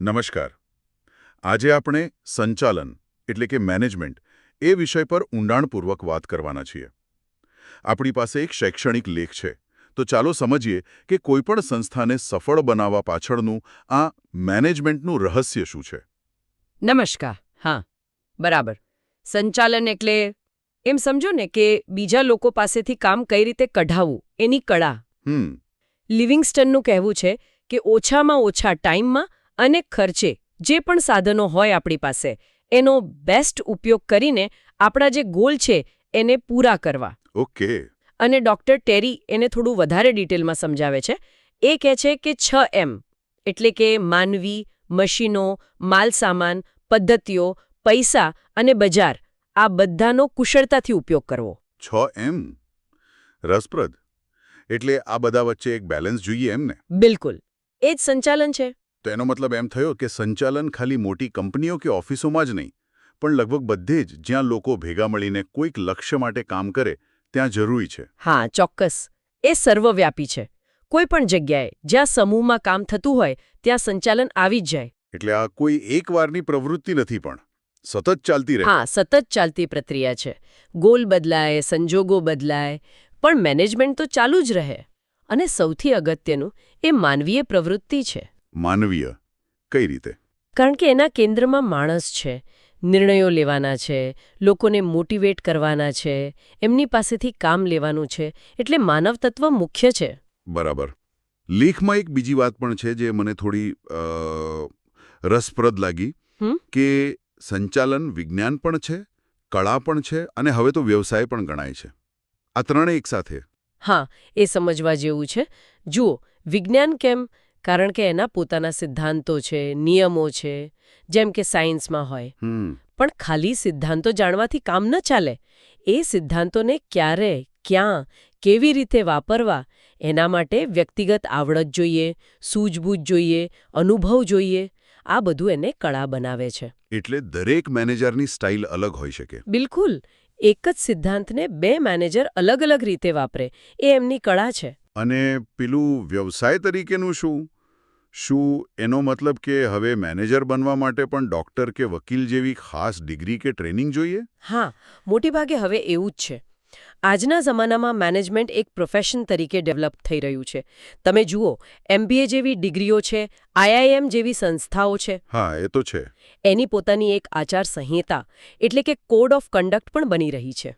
નમસ્કાર. આજે આપણે સંચાલન એટલે કે મેનેજમેન્ટ એ વિષય પર ઊંડાણપૂર્વક વાત કરવાના છીએ. આપણી પાસે એક શૈક્ષણિક લેખ છે. તો ચાલો સમજીએ કે કોઈપણ સંસ્થાને સફળ બનાવવા પાછળનું આ મેનેજમેન્ટનું રહસ્ય શું છે. નમસ્કાર. હા બરાબર. સંચાલન એટલે એમ સમજો ને કે બીજા લોકો પાસેથી કામ કઈ રીતે કઢાવવું એની કળા. હમ. લિવિંગસ્ટનનું કહેવું છે કે ઓછામાં ઓછા ટાઈમમાં અને ખર્ચે જે પણ સાધનો હોય આપણી પાસે એનો બેસ્ટ ઉપયોગ કરીને આપણા જે ગોલ છે એને પૂરા કરવા. ઓકે. અને ડોક્ટર ટેરી એને થોડું વધારે ડિટેલમાં સમજાવે છે. એ કહે છે કે છ એમ એટલે કે માનવી મશીનો માલસામાન પદ્ધતિઓ પૈસા અને બજાર આ બધાનો કુશળતાથી ઉપયોગ કરવો. છ એમ રસપ્રદ. એટલે આ બધા વચ્ચે એક બેલેન્સ જોઈએ એમ ને બિલકુલ. એ જ સંચાલન છે. તો એનો મતલબ એમ થયો કે સંચાલન ખાલી મોટી કંપનીઓ કે ઓફિસોમાં જ નહીં પણ લગભગ બધે જ જ્યાં લોકો ભેગા મળીને કોઈક લક્ષ્ય માટે કામ કરે ત્યાં જરૂરી છે. હા ચોક્કસ. એ સર્વવ્યાપી છે. કોઈ પણ જગ્યાએ જ્યાં સમૂહમાં કામ થતું હોય ત્યાં સંચાલન આવી જ જાય. એટલે આ કોઈ એકવારની પ્રવૃત્તિ નથી પણ. સતત ચાલતી રહે. હા સતત ચાલતી પ્રક્રિયા છે. ગોલ બદલાય સંજોગો બદલાય પણ મેનેજમેન્ટ તો ચાલુ જ રહે. અને સૌથી અગત્યનું એ માનવીય પ્રવૃત્તિ છે. માનવીય કઈ રીતે? કારણ કે એના કેન્દ્રમાં માણસ છે નિર્ણયો લેવાના છે લોકોને મોટિવેટ કરવાના છે એમની પાસેથી કામ લેવાનું છે એટલે માનવ તત્વ મુખ્ય છે. બરાબર. લેખમાં એક બીજી વાત પણ છે જે મને થોડી રસપ્રદ લાગી? કે સંચાલન વિજ્ઞાન પણ છે કળા પણ છે અને હવે તો વ્યવસાય પણ ગણાય છે. આ ત્રણે એકસાથે હા એ સમજવા જેવું છે. જુઓ વિજ્ઞાન કેમ? કારણ કે એના પોતાના સિદ્ધાંતો છે નિયમો છે જેમ કે સાયન્સમાં હોય. પણ ખાલી સિદ્ધાંતો જાણવાથી કામ ન ચાલે. એ સિદ્ધાંતોને ક્યારે ક્યાં કેવી રીતે વાપરવા એના માટે વ્યક્તિગત આવડત જોઈએ સૂઝબૂઝ જોઈએ અનુભવ જોઈએ આ બધું એને કળા બનાવે છે. એટલે દરેક મેનેજરની સ્ટાઇલ અલગ હોઈ શકે. બિલકુલ. એક જ સિદ્ધાંતને બે મેનેજર અલગ અલગ રીતે વાપરે. એ એમની કળા છે. અને પેલું વ્યવસાય તરીકેનું શું? શું એનો મતલબ કે હવે મેનેજર બનવા માટે પણ ડોક્ટર કે વકીલ જેવી ખાસ ડિગ્રી કે ટ્રેનિંગ જોઈએ? હા મોટેભાગે હવે એવું જ છે. આજના જમાનામાં મેનેજમેન્ટ એક પ્રોફેશન તરીકે ડેવલપ થઈ રહ્યું છે. તમે જુઓ એમબીએ જેવી ડિગ્રીઓ છે આઈઆઈએમ જેવી સંસ્થાઓ છે. હા એ તો છે. એની પોતાની એક આચાર સંહિતા એટલે કે કોડ ઓફ કન્ડક્ટ પણ બની રહી છે.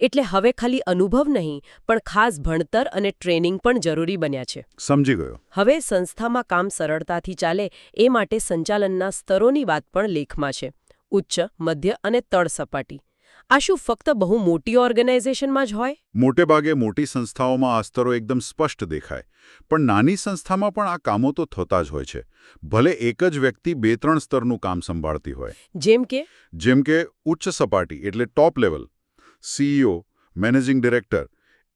એટલે હવે ખાલી અનુભવ નહીં પણ ખાસ ભણતર અને ટ્રેનિંગ પણ જરૂરી બન્યા છે. સમજી ગયો. હવે સંસ્થામાં કામ સરળતાથી ચાલે એ માટે સંચાલનના સ્તરોની વાત પણ લેખમાં છે. ઉચ્ચ મધ્ય અને તળ સપાટી. આ શું ફક્ત બહુ મોટી ઓર્ગેનાઇઝેશનમાં જ હોય? મોટે ભાગે મોટી સંસ્થાઓમાં આ સ્તરો એકદમ સ્પષ્ટ દેખાય. પણ નાની સંસ્થામાં પણ આ કામો તો થતા જ હોય છે. ભલે એક જ વ્યક્તિ બે ત્રણ સ્તરનું કામ સંભાળતી હોય. જેમ કે? જેમ કે ઉચ્ચ સપાટી એટલે top level. CEO managing director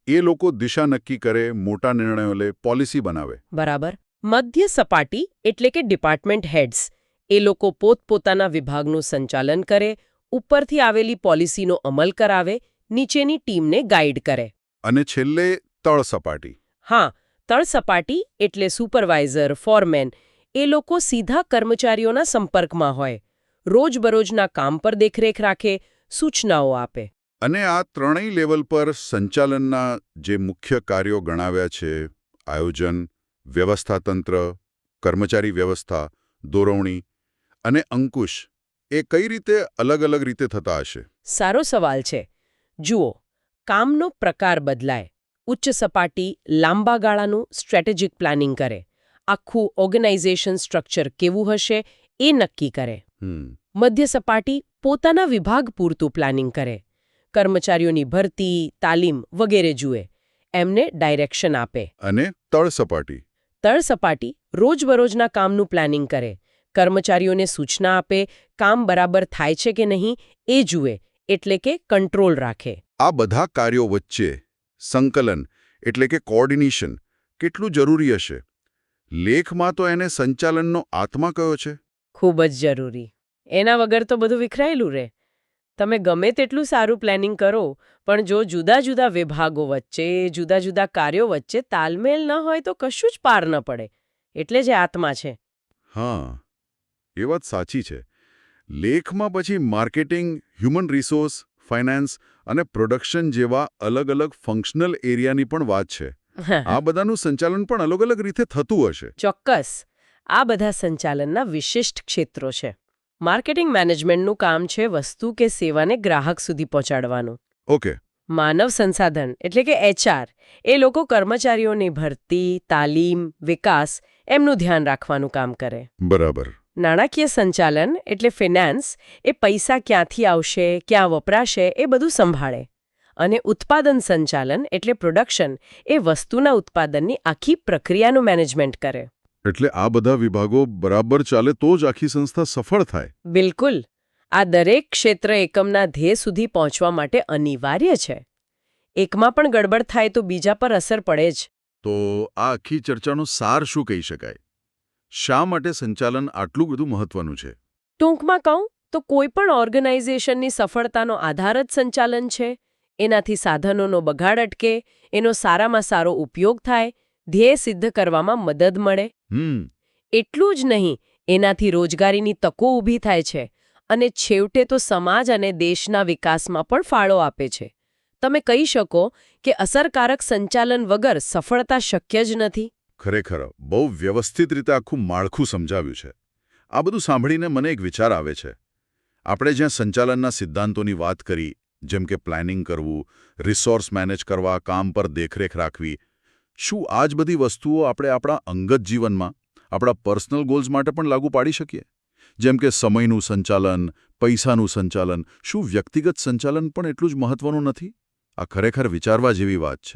એ લોકો દિશા નક્કી કરે મોટા નિર્ણયો લે પોલિસી બનાવે. બરાબર. મધ્ય સપાટી એટલે કે ડિપાર્ટમેન્ટ હેડ્સ એ લોકો પોતપોતાના વિભાગનું સંચાલન કરે ઉપરથી આવેલી પોલિસીનો અમલ કરાવે નીચેની ટીમને ગાઈડ કરે. અને છેલ્લે તળ સપાટી. હા તળ સપાટી એટલે સુપરવાઇઝર ફોરમેન એ લોકો સીધા કર્મચારીઓના સંપર્કમાં હોય. રોજબરોજના કામ પર દેખરેખ રાખે સૂચનાઓ આપે. અને આ ત્રણેય લેવલ પર સંચાલનના જે મુખ્ય કાર્યો ગણાવ્યા છે આયોજન વ્યવસ્થાતંત્ર કર્મચારી વ્યવસ્થા દોરવણી અને અંકુશ એ કઈ રીતે અલગ અલગ રીતે થતા હશે? સારો સવાલ છે. જુઓ કામનો પ્રકાર બદલાય. ઉચ્ચ સપાટી લાંબા ગાળાનું સ્ટ્રેટેજિક પ્લાનિંગ કરે. આખું ઓર્ગેનાઇઝેશન સ્ટ્રક્ચર કેવું હશે એ નક્કી કરે. હમ. મધ્ય સપાટી પોતાના વિભાગ પૂરતું પ્લાનિંગ કરે. કર્મચારીઓની ભરતી તાલીમ વગેરે જુએ. એમને ડાયરેક્શન આપે. અને તળ સપાટી. તળ સપાટી રોજબરોજના કામનું પ્લાનિંગ કરે. કર્મચારીઓને સૂચના આપે કામ બરાબર થાય છે કે નહીં એ જુએ એટલે કે કંટ્રોલ રાખે. આ બધા કાર્યો વચ્ચે સંકલન એટલે કે કોઓર્ડિનેશન કેટલું જરૂરી હશે? લેખમાં તો એને સંચાલનનો આત્મા કયો છે? ખૂબ જ જરૂરી. એના વગર તો બધું વિખરાયેલું રહે તમે ગમે તેટલું સારું પ્લાનિંગ કરો પણ જો જુદા જુદા વિભાગો વચ્ચે જુદા જુદા કાર્યો વચ્ચે તાલમેલ ન હોય તો કશું જ પાર ન પડે. એટલે જ આત્મા છે. હા એ વાત સાચી છે. લેખમાં પછી માર્કેટિંગ હ્યુમન રિસોર્સ ફાઇનાન્સ અને પ્રોડક્શન જેવા અલગ અલગ ફંક્શનલ એરિયાની પણ વાત છે. આ બધાનું સંચાલન પણ અલગ અલગ રીતે થતું હશે. ચોક્કસ. આ બધા સંચાલનના વિશિષ્ટ ક્ષેત્રો છે. માર્કેટિંગ મેનેજમેન્ટનું કામ છે વસ્તુ કે સેવાને ગ્રાહક સુધી પહોંચાડવાનું. ઓકે. માનવ સંસાધન એટલે કે એચઆર એ લોકો કર્મચારીઓની ભરતી તાલીમ વિકાસ એમનું ધ્યાન રાખવાનું કામ કરે. બરાબર. નાણાકીય સંચાલન એટલે ફિનાન્સ એ પૈસા ક્યાંથી આવશે ક્યાં વપરાશે એ બધું સંભાળે. અને ઉત્પાદન સંચાલન એટલે પ્રોડક્શન એ વસ્તુના ઉત્પાદનની આખી પ્રક્રિયાનું મેનેજમેન્ટ કરે. એટલે આ બધા વિભાગો બરાબર ચાલે તો જ આખી સંસ્થા સફળ થાય. બિલકુલ. આ દરેક ક્ષેત્ર એકમના ધ્યેય સુધી પહોંચવા માટે અનિવાર્ય છે. એકમાં પણ ગડબડ થાય તો બીજા પર અસર પડે જ. તો આ આખી ચર્ચાનો સાર શું કહી શકાય? શા માટે સંચાલન આટલું બધું મહત્વનું છે? ટૂંકમાં કહું તો કોઈ પણ ઓર્ગેનાઇઝેશનની સફળતાનો આધાર જ સંચાલન છે. એનાથી સાધનોનો બગાડ અટકે એનો સારામાં સારો ઉપયોગ થાય ધ્યેય સિદ્ધ કરવામાં મદદ મળે? હમ. એટલું જ નહીં એનાથી રોજગારીની તકો ઊભી થાય છે અને છેવટે તો સમાજ અને દેશના વિકાસમાં પણ ફાળો આપે છે. તમે કહી શકો કે અસરકારક સંચાલન વગર સફળતા શક્ય જ નથી. ખરેખર બહુ વ્યવસ્થિત રીતે આખું માળખું સમજાવ્યું છે. આ બધું સાંભળીને મને એક વિચાર આવે છે. આપણે જ્યાં સંચાલનના સિદ્ધાંતોની વાત કરી જેમ કે પ્લાનિંગ કરવું રિસોર્સ મેનેજ કરવા કામ પર દેખરેખ રાખવી શું આ જ બધી વસ્તુઓ આપણે આપણા અંગત જીવનમાં, આપણા પર્સનલ ગોલ્સ માટે પણ લાગુ પાડી શકીએ? જેમ કે સમયનું સંચાલન, પૈસાનું સંચાલન, શું વ્યક્તિગત સંચાલન પણ એટલું જ મહત્વનું નથી? આ ખરેખર વિચારવા જેવી વાત છે.